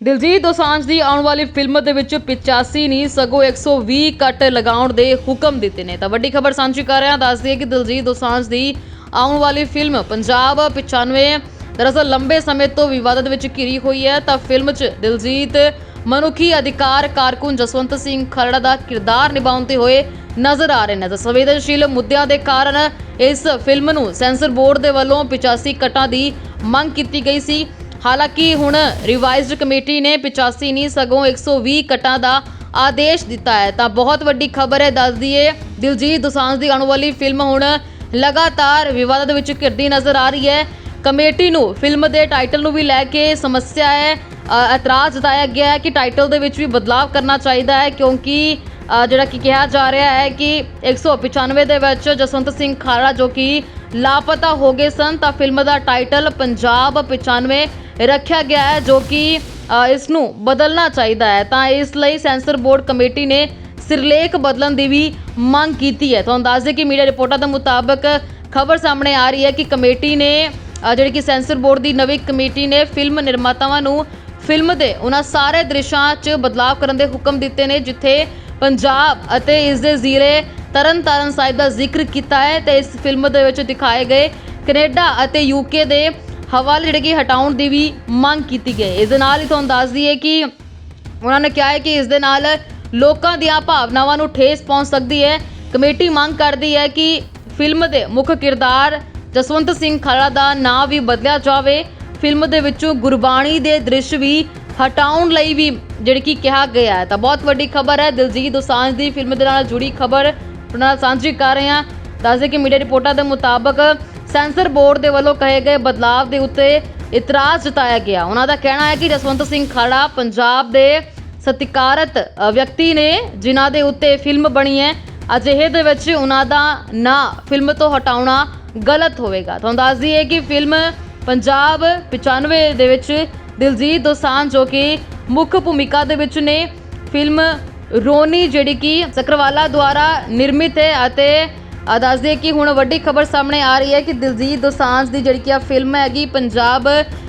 ਦਿਲਜੀਤ ਦੋਸਾਂਝ ਦੀ ਆਉਣ ਵਾਲੀ ਫਿਲਮ ਦੇ ਵਿੱਚ 85 ਨਹੀਂ ਸਗੋਂ 120 ਕੱਟ ਲਗਾਉਣ ਦੇ ਹੁਕਮ ਦਿੱਤੇ ਨੇ। ਤਾਂ ਵੱਡੀ ਖਬਰ ਸਾਂਝੀ ਕਰ ਰਿਹਾ ਦੱਸ ਦਈਏ ਕਿ ਦਿਲਜੀਤ ਦੋਸਾਂਝ ਦੀ ਆਉਣ ਵਾਲੀ ਫਿਲਮ ਪੰਜਾਬ 95 ਦਰਅਸਲ ਲੰਬੇ ਸਮੇਂ ਤੋਂ ਵਿਵਾਦ ਦੇ ਵਿੱਚ ਘਿਰੀ ਹੋਈ ਹੈ। ਤਾਂ ਫਿਲਮ 'ਚ ਦਿਲਜੀਤ ਮਨੁੱਖੀ ਅਧਿਕਾਰ ਕਾਰਕੁਨ ਜਸਵੰਤ ਸਿੰਘ ਖਰੜਾ ਦਾ ਕਿਰਦਾਰ ਨਿਭਾਉਂਦੇ ਹੋਏ ਨਜ਼ਰ ਆ ਰਹੇ ਨੇ। ਤਾਂ ਸੰਵੇਦਨਸ਼ੀਲ ਮੁੱਦਿਆਂ ਦੇ ਕਾਰਨ ਇਸ ਫਿਲਮ ਨੂੰ ਸੈਂਸਰ ਬੋਰਡ ਦੇ ਵੱਲੋਂ 85 ਕੱਟਾਂ ਦੀ ਮੰਗ ਕੀਤੀ ਗਈ ਸੀ। ਹਾਲਾਂਕਿ ਹੁਣ ਰਿਵਾਈਜ਼ਡ ਕਮੇਟੀ ਨੇ 85 ਨਹੀਂ ਸਗੋਂ 120 ਕੱਟਾਂ ਦਾ ਆਦੇਸ਼ ਦਿੱਤਾ ਹੈ। ਤਾਂ ਬਹੁਤ ਵੱਡੀ ਖਬਰ ਹੈ, ਦੱਸ ਦਈਏ, ਦਿਲਜੀਤ ਦੋਸਾਂਝ ਦੀ ਆਉਣ ਵਾਲੀ ਫਿਲਮ ਹੁਣ ਲਗਾਤਾਰ ਵਿਵਾਦਾਂ ਦੇ ਵਿੱਚ ਘਿਰਦੀ ਨਜ਼ਰ ਆ ਰਹੀ ਹੈ। ਕਮੇਟੀ ਨੂੰ ਫਿਲਮ ਦੇ ਟਾਈਟਲ ਨੂੰ ਵੀ ਲੈ ਕੇ ਸਮੱਸਿਆ ਹੈ। ਇਤਰਾਜ਼ ਜਤਾਇਆ ਗਿਆ ਹੈ ਕਿ ਟਾਈਟਲ ਦੇ ਵਿੱਚ ਵੀ ਬਦਲਾਅ ਕਰਨਾ ਚਾਹੀਦਾ ਹੈ, ਕਿਉਂਕਿ ਜਿਹੜਾ ਕਿ ਕਿਹਾ ਜਾ ਰਿਹਾ ਹੈ ਕਿ 195 ਦੇ ਵਿੱਚ ਜਸਵੰਤ ਸਿੰਘ ਖਾਰਾ ਜੋ ਕਿ ਲਾਪਤਾ ਹੋ ਗਏ ਸਨ, ਤਾਂ ਫਿਲਮ ਦਾ ਟਾਈਟਲ ਪੰਜਾਬ 95 ਰੱਖਿਆ ਗਿਆ ਹੈ, ਜੋ ਕਿ ਇਸ ਨੂੰ ਬਦਲਣਾ ਚਾਹੀਦਾ ਹੈ। ਤਾਂ ਇਸ ਲਈ ਸੈਂਸਰ ਬੋਰਡ ਕਮੇਟੀ ਨੇ ਸਿਰਲੇਖ ਬਦਲਣ ਦੀ ਵੀ ਮੰਗ ਕੀਤੀ ਹੈ। ਤੁਹਾਨੂੰ ਦੱਸ ਦੇ ਕਿ ਮੀਡੀਆ ਰਿਪੋਰਟਾਂ ਦੇ ਮੁਤਾਬਕ ਖਬਰ ਸਾਹਮਣੇ ਆ ਰਹੀ ਹੈ ਕਿ ਕਮੇਟੀ ਨੇ ਜਿਹੜੀ ਕਿ ਸੈਂਸਰ ਬੋਰਡ ਦੀ ਨਵੀਂ ਕਮੇਟੀ ਨੇ, ਫਿਲਮ ਨਿਰਮਾਤਾਵਾਂ ਨੂੰ ਫਿਲਮ ਦੇ ਉਹਨਾਂ ਸਾਰੇ ਦ੍ਰਿਸ਼ਾਂ 'ਚ ਬਦਲਾਅ ਕਰਨ ਦੇ ਹੁਕਮ ਦਿੱਤੇ ਨੇ, ਜਿੱਥੇ ਪੰਜਾਬ ਅਤੇ ਇਸ ਦੇ ਜ਼ੀਰੇ ਤਰਨਤਾਰਨ ਸਾਹਿਬ ਦਾ ਜ਼ਿਕਰ ਕੀਤਾ ਹੈ ਤੇ ਇਸ ਫਿਲਮ ਦੇ ਵਿੱਚ ਦਿਖਾਏ ਗਏ ਕੈਨੇਡਾ ਅਤੇ ਯੂਕੇ ਦੇ ਹਵਾਲੇ ਜਿਹੜੇ ਕਿ ਹਟਾਉਣ ਦੀ ਵੀ ਮੰਗ ਕੀਤੀ ਗਈ। ਇਸ ਦੇ ਨਾਲ ਹੀ ਤੁਹਾਨੂੰ ਦੱਸ ਦਈਏ ਕਿ ਉਹਨਾਂ ਨੇ ਕਿਹਾ ਹੈ ਕਿ ਇਸ ਦੇ ਨਾਲ ਲੋਕਾਂ ਦੀਆਂ ਭਾਵਨਾਵਾਂ ਨੂੰ ਠੇਸ ਪਹੁੰਚ ਸਕਦੀ ਹੈ। ਕਮੇਟੀ ਮੰਗ ਕਰਦੀ ਹੈ ਕਿ ਫਿਲਮ ਦੇ ਮੁੱਖ ਕਿਰਦਾਰ ਜਸਵੰਤ ਸਿੰਘ ਖਾਲੜਾ ਦਾ ਨਾਂ ਵੀ ਬਦਲਿਆ ਜਾਵੇ। ਫਿਲਮ ਦੇ ਵਿੱਚੋਂ ਗੁਰਬਾਣੀ ਦੇ ਦ੍ਰਿਸ਼ ਵੀ ਹਟਾਉਣ ਲਈ ਵੀ ਜਿਹੜੀ ਕਿ ਕਿਹਾ ਗਿਆ ਹੈ। ਤਾਂ ਬਹੁਤ ਵੱਡੀ ਖਬਰ ਹੈ। ਦਿਲਜੀਤ ਦੋਸਾਂਝ ਦੀ ਫਿਲਮ ਦੇ ਨਾਲ ਜੁੜੀ ਖਬਰ ਉਹਨਾਂ ਨਾਲ ਸਾਂਝੀ ਕਰ ਰਹੇ ਹਾਂ। ਦੱਸਦੇ ਕਿ ਮੀਡੀਆ ਰਿਪੋਰਟਾਂ ਦੇ ਮੁਤਾਬਕ ਸੈਂਸਰ ਬੋਰਡ ਦੇ ਵੱਲੋਂ ਕਹੇ ਗਏ ਬਦਲਾਅ ਦੇ ਉੱਤੇ ਇਤਰਾਜ਼ ਜਤਾਇਆ ਗਿਆ। ਉਹਨਾਂ ਦਾ ਕਹਿਣਾ ਹੈ ਕਿ ਜਸਵੰਤ ਸਿੰਘ ਖਾੜਾ ਪੰਜਾਬ ਦੇ ਸਤਿਕਾਰਤ ਵਿਅਕਤੀ ਨੇ ਜਿਨ੍ਹਾਂ ਦੇ ਉੱਤੇ ਫਿਲਮ ਬਣੀ ਹੈ, ਅਜਿਹੇ ਦੇ ਵਿੱਚ ਉਹਨਾਂ ਦਾ ਨਾਂ ਫਿਲਮ ਤੋਂ ਹਟਾਉਣਾ ਗਲਤ ਹੋਵੇਗਾ। ਤੁਹਾਨੂੰ ਦੱਸ ਦਈਏ ਕਿ ਫਿਲਮ ਪੰਜਾਬ 95 ਦੇ ਵਿੱਚ ਦਿਲਜੀਤ ਦੋਸਾਂਝ ਜੋ ਕਿ ਮੁੱਖ ਭੂਮਿਕਾ ਦੇ ਵਿੱਚ ਨੇ, ਫਿਲਮ ਰੋਨੀ ਜਿਹੜੀ ਕਿ ਸਕਰਵਾਲਾ ਦੁਆਰਾ ਨਿਰਮਿਤ ਹੈ ਅਤੇ ਆ ਦੱਸ ਦਈਏ ਕਿ ਹੁਣ ਵੱਡੀ ਖਬਰ ਸਾਹਮਣੇ ਆ ਰਹੀ ਹੈ ਕਿ ਦਿਲਜੀਤ ਦੋਸਾਂਝ ਦੀ ਜਿਹੜੀ ਕਿ ਆ ਫਿਲਮ ਹੈਗੀ, ਪੰਜਾਬ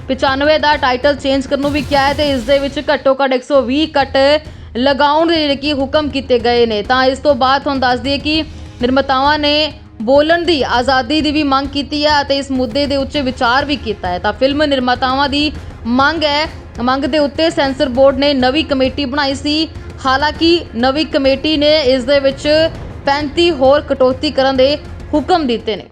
95 ਦਾ ਟਾਈਟਲ ਚੇਂਜ ਕਰਨ ਨੂੰ ਵੀ ਕਿਹਾ ਹੈ ਤੇ ਇਸ ਦੇ ਵਿੱਚ ਘੱਟੋ ਘੱਟ 120 ਕੱਟ ਲਗਾਉਣ ਦੇ ਜਿਹੜੇ ਕਿ ਹੁਕਮ ਕੀਤੇ ਗਏ ਨੇ। ਤਾਂ ਇਸ ਤੋਂ ਬਾਅਦ ਤੁਹਾਨੂੰ ਦੱਸ ਦਈਏ ਕਿ ਨਿਰਮਾਤਾਵਾਂ ਨੇ ਬੋਲਣ ਦੀ ਆਜ਼ਾਦੀ ਦੀ ਵੀ ਮੰਗ ਕੀਤੀ ਹੈ ਅਤੇ ਇਸ ਮੁੱਦੇ ਦੇ ਉੱਤੇ ਵਿਚਾਰ ਵੀ ਕੀਤਾ ਹੈ। ਤਾਂ ਫਿਲਮ ਨਿਰਮਾਤਾਵਾਂ ਦੀ ਮੰਗ ਹੈ, ਮੰਗ ਦੇ ਉੱਤੇ ਸੈਂਸਰ ਬੋਰਡ ਨੇ ਨਵੀਂ ਕਮੇਟੀ ਬਣਾਈ ਸੀ ਹਾਲਾਂਕਿ ਨਵੀਂ ਕਮੇਟੀ ਨੇ ਇਸ ਦੇ ਵਿੱਚ 35 ਹੋਰ ਕਟੌਤੀ ਕਰਨ ਦੇ ਹੁਕਮ ਦਿੱਤੇ ਨੇ।